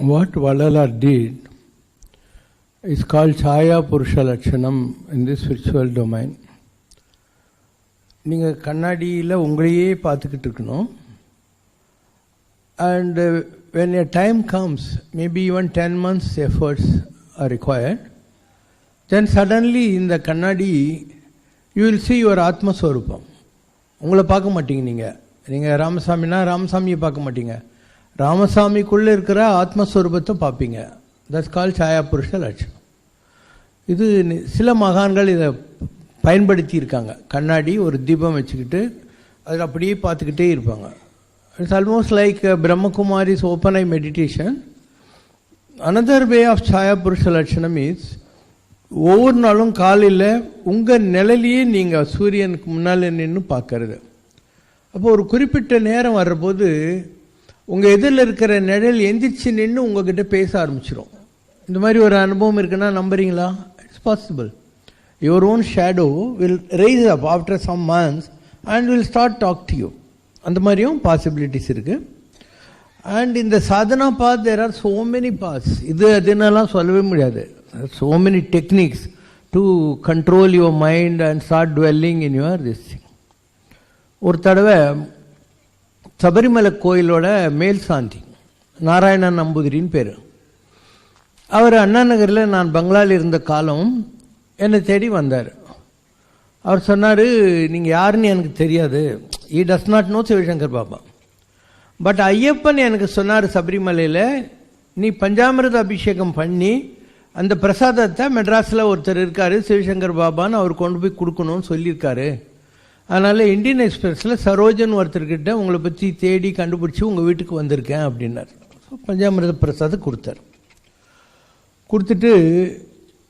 What Valalar did is called Chaya Purusha Lakshanam in the spiritual domain. நீங்கள் கண்ணாடியில் உங்களையே பார்த்துக்கிட்டு இருக்கணும். And when a time comes maybe even ten months efforts are required then suddenly இந்த கண்ணாடி you will see your ஆத்மஸ்வரூபம் உங்களை பார்க்க மாட்டீங்க நீங்கள் நீங்கள் ராமசாமினா ராமசாமியை பார்க்க மாட்டீங்க. ராமசாமிக்குள்ளே இருக்கிற ஆத்மஸ்வரூபத்தை பார்ப்பீங்க. தட்ஸ் கால் சாயா புருஷ லட்சணம் இது சில மகான்கள் இதை பயன்படுத்தியிருக்காங்க. கண்ணாடி ஒரு தீபம் வச்சுக்கிட்டு அதில் அப்படியே பார்த்துக்கிட்டே இருப்பாங்க. It's almost like Brahmakumaris open eye meditation another way of சாயா புருஷ லட்சணம் இஸ் ஒவ்வொரு நாளும் காலையில் உங்கள் நிழலையே நீங்கள் சூரியனுக்கு முன்னால் நின்று பார்க்கறது. அப்போ ஒரு குறிப்பிட்ட நேரம் வர்றபோது உங்கள் எதிரில் இருக்கிற நிழல் எந்திரிச்சு நின்று உங்ககிட்ட பேச ஆரம்பிச்சிடும் இந்த மாதிரி ஒரு அனுபவம் இருக்குன்னா நம்புறீங்களா? It's possible your own shadow will rise up after some months and will start talk to you அந்த மாதிரியும் பாசிபிலிட்டிஸ் இருக்குது அண்ட் இந்த Sadhana path there are so many paths இது அதுன்னெல்லாம் சொல்லவே முடியாது. So many techniques to control your mind and start dwelling in your this ஒரு தடவை சபரிமலை கோயிலோட மேல் சாந்தி. நாராயணன் நம்பூதிரின்னு பேர். அவர் அண்ணா நகரில் நான் பங்களாவில் இருந்த காலம் என்னை தேடி வந்தார். அவர் சொன்னார் நீங்கள் யாருன்னு எனக்கு தெரியாது. He does not know Sivashankar Baba. But Ayyappan எனக்கு சொன்னார் சபரிமலையில் நீ பஞ்சாமிரத அபிஷேகம் பண்ணி அந்த பிரசாதத்தை மெட்ராஸில் ஒருத்தர் இருக்கார் சிவசங்கர் பாபான்னு அவர் கொண்டு போய் கொடுக்கணும்னு சொல்லியிருக்காரு. அதனால் இந்தியன் எக்ஸ்பிரஸில் சரோஜன் ஒருத்தர்கிட்ட உங்களை பற்றி தேடி கண்டுபிடிச்சி உங்கள் வீட்டுக்கு வந்திருக்கேன் அப்படின்னார். ஸோ பஞ்சாமிரத பிரசாத் கொடுத்தார். கொடுத்துட்டு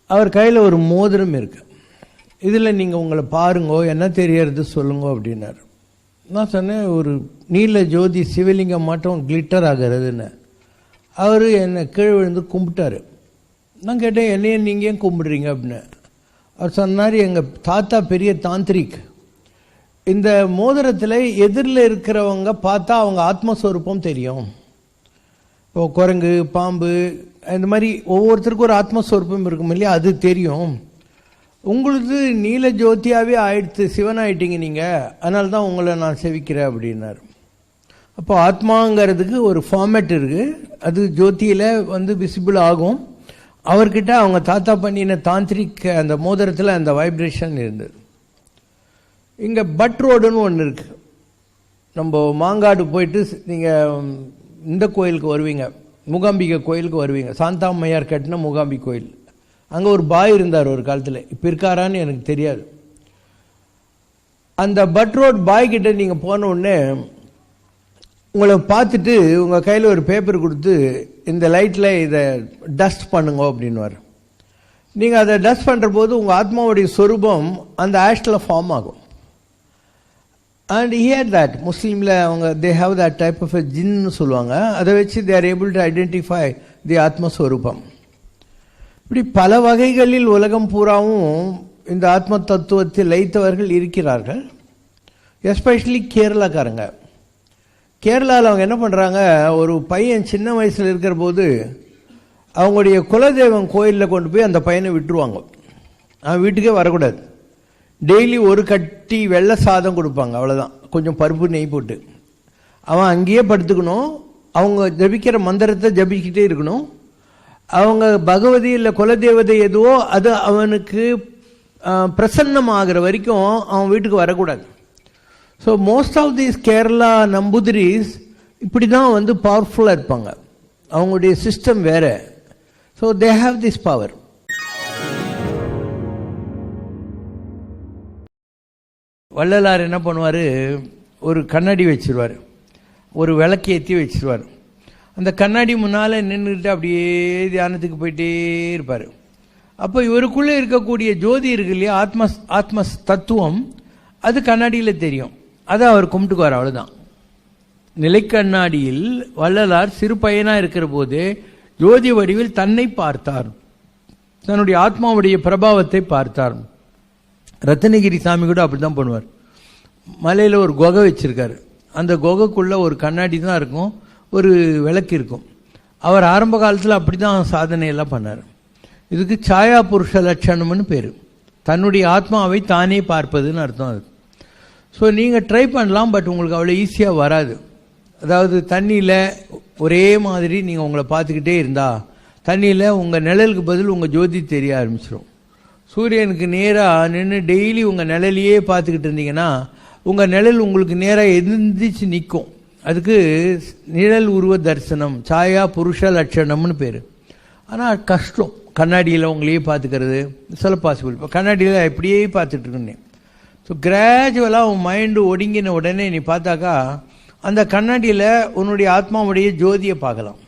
அவர் கையில் ஒரு மோதிரம் இருக்கு. இதில் நீங்கள் உங்களை பாருங்கோ என்ன தெரியறது சொல்லுங்க அப்படின்னார். நான் சொன்னேன் ஒரு நீல ஜோதி சிவலிங்கம் மட்டும் கிளிட்டர் ஆகிறதுன்னு. அவர் என்னை கீழே விழுந்து கும்பிட்டாரு. நான் கேட்டேன் என்னைய நீங்கள் ஏன் கும்பிடுறீங்க? அப்படின்னு. அவர் சொன்னார் எங்கள் தாத்தா பெரிய தாந்திரிக். இந்த மோதிரத்தில் எதிரில் இருக்கிறவங்க பார்த்தா அவங்க ஆத்மஸ்வரூபம் தெரியும். இப்போ குரங்கு பாம்பு இந்த மாதிரி ஒவ்வொருத்தருக்கும் ஒரு ஆத்மஸ்வரூபம் இருக்கும் இல்லையா? அது தெரியும். உங்களுக்கு நீல ஜோதியாகவே ஆயிடுத்து சிவன் ஆயிட்டீங்க நீங்கள் அதனால தான் உங்களை நான் செவிக்கிறேன் அப்படின்னாரு. அப்போ ஆத்மாங்கிறதுக்கு ஒரு ஃபார்மேட் இருக்குது அது ஜோதியில் வந்து விசிபிள் ஆகும். அவர்கிட்ட அவங்க தாத்தா பண்ணின தாந்திரிக் அந்த மோதிரத்தில் அந்த வைப்ரேஷன் இருந்தது. இங்கே பட் ரோடுன்னு ஒன்று இருக்குது நம்ம மாங்காடு போயிட்டு நீங்கள் இந்த கோயிலுக்கு வருவீங்க. மூகாம்பிகை கோயிலுக்கு வருவீங்க. சாந்தாம்மையார் கட்டின மூகாம்பி கோயில். அங்கே ஒரு பாய் இருந்தார் ஒரு காலத்தில். இப்போ இருக்காரான்னு எனக்கு தெரியாது. அந்த பட் ரோட் பாய் கிட்ட நீங்கள் போன உடனே உங்களை பார்த்துட்டு உங்கள் கையில் ஒரு பேப்பர் கொடுத்து இந்த லைட்டில் இதை டஸ்ட் பண்ணுங்க அப்படின்னுவார். நீங்கள் அதை டஸ்ட் பண்ணுற போது உங்கள் ஆத்மாவுடைய சொரூபம் அந்த ஆஷ்டில் ஃபார்ம் ஆகும். அண்ட் ஹியர் தட் முஸ்லீமில் அவங்க they have that type of ஜின்னு சொல்லுவாங்க. அதை வச்சு they are able to identify the ஆத்மஸ்வரூபம். இப்படி பல வகைகளில் உலகம் பூராவும் இந்த ஆத்ம தத்துவத்தில் லைத்தவர்கள் இருக்கிறார்கள். எஸ்பெஷலி கேரளாக்காரங்க. கேரளாவில் அவங்க என்ன பண்ணுறாங்க ஒரு பையன் சின்ன வயசில் இருக்கிற போது அவங்களுடைய குலதெய்வம் கோயிலில் கொண்டு போய் அந்த பையனை விட்டுருவாங்க. அவன் வீட்டுக்கே வரக்கூடாது. டெய்லி ஒரு கட்டி வெள்ளை சாதம் கொடுப்பாங்க அவ்வளோதான் கொஞ்சம் பருப்பு நெய் போட்டு. அவன் அங்கேயே படுத்துக்கணும். அவங்க ஜபிக்கிற மந்திரத்தை ஜபிக்கிட்டே இருக்கணும். அவங்க பகவதி இல்லை குலதெய்வதை எதுவோ அது அவனுக்கு பிரசன்னம் ஆகிற வரைக்கும் அவன் வீட்டுக்கு வரக்கூடாது. So most of these Kerala Namboothiris இப்படி தான் வந்து பவர்ஃபுல்லாக இருப்பாங்க. அவங்களுடைய சிஸ்டம் வேறு. So they have this power Vallalar என்ன பண்ணுவார்? ஒரு கண்ணாடி வச்சிருவார். ஒரு விளக்கு ஏற்றி வச்சிருவார். அந்த கண்ணாடி முன்னால் நின்றுட்டு அப்படியே தியானத்துக்கு போயிட்டே இருப்பார். அப்போ இவருக்குள்ளே இருக்கக்கூடிய ஜோதி இருக்கு இல்லையா? ஆத்ம ஆத்ம தத்துவம் அது கண்ணாடியில் தெரியும். அதை அவர் கும்பிட்டுக்குவார் அவ்வளோதான் நிலைக்கண்ணாடியில் வள்ளலார் சிறு பையனாக இருக்கிற போது ஜோதி வடிவில் தன்னை பார்த்தார். தன்னுடைய ஆத்மாவுடைய பிரபாவத்தை பார்த்தார். ரத்னகிரி சாமி கூட அப்படி தான் பண்ணுவார். மலையில் ஒரு குகை வச்சுருக்காரு. அந்த குகைக்குள்ளே ஒரு கண்ணாடி தான் இருக்கும் ஒரு விளக்கு இருக்கும். அவர் ஆரம்ப காலத்தில் அப்படி தான் சாதனையெல்லாம் பண்ணார். இதுக்கு சாயா புருஷ லட்சணம்னு பேர். தன்னுடைய ஆத்மாவை தானே பார்ப்பதுன்னு அர்த்தம் அது. ஸோ நீங்கள் ட்ரை பண்ணலாம் பட் உங்களுக்கு அவ்வளோ ஈஸியாக வராது. அதாவது தண்ணியில் ஒரே மாதிரி நீங்கள் உங்களை பார்த்துக்கிட்டே இருந்தா தண்ணியில் உங்கள் நிழலுக்கு பதில் உங்கள் ஜோதி தெரிய ஆரம்பிச்சிடும் சூரியனுக்கு நேராக நின்று டெய்லி உங்கள் நிழலையே பார்த்துக்கிட்டு இருந்தீங்கன்னா உங்கள் நிழல் உங்களுக்கு நேராக எந்திரிச்சு நிற்கும் அதுக்கு நிழல் உருவ தரிசனம் சாயா புருஷ லட்சணம்னு பேர். ஆனால் கஷ்டம். கண்ணாடியில் உங்களையே பார்த்துக்கிறது சில பாசிபிள் இப்போ கண்ணாடியில் எப்படியே பார்த்துட்டு இருக்கேன். ஸோ கிராஜுவலாக உன் மைண்டு ஒடுங்கின உடனே நீ பார்த்தாக்கா அந்த கண்ணாடியில் உன்னுடைய ஆத்மாவுடைய ஜோதியை பார்க்கலாம்.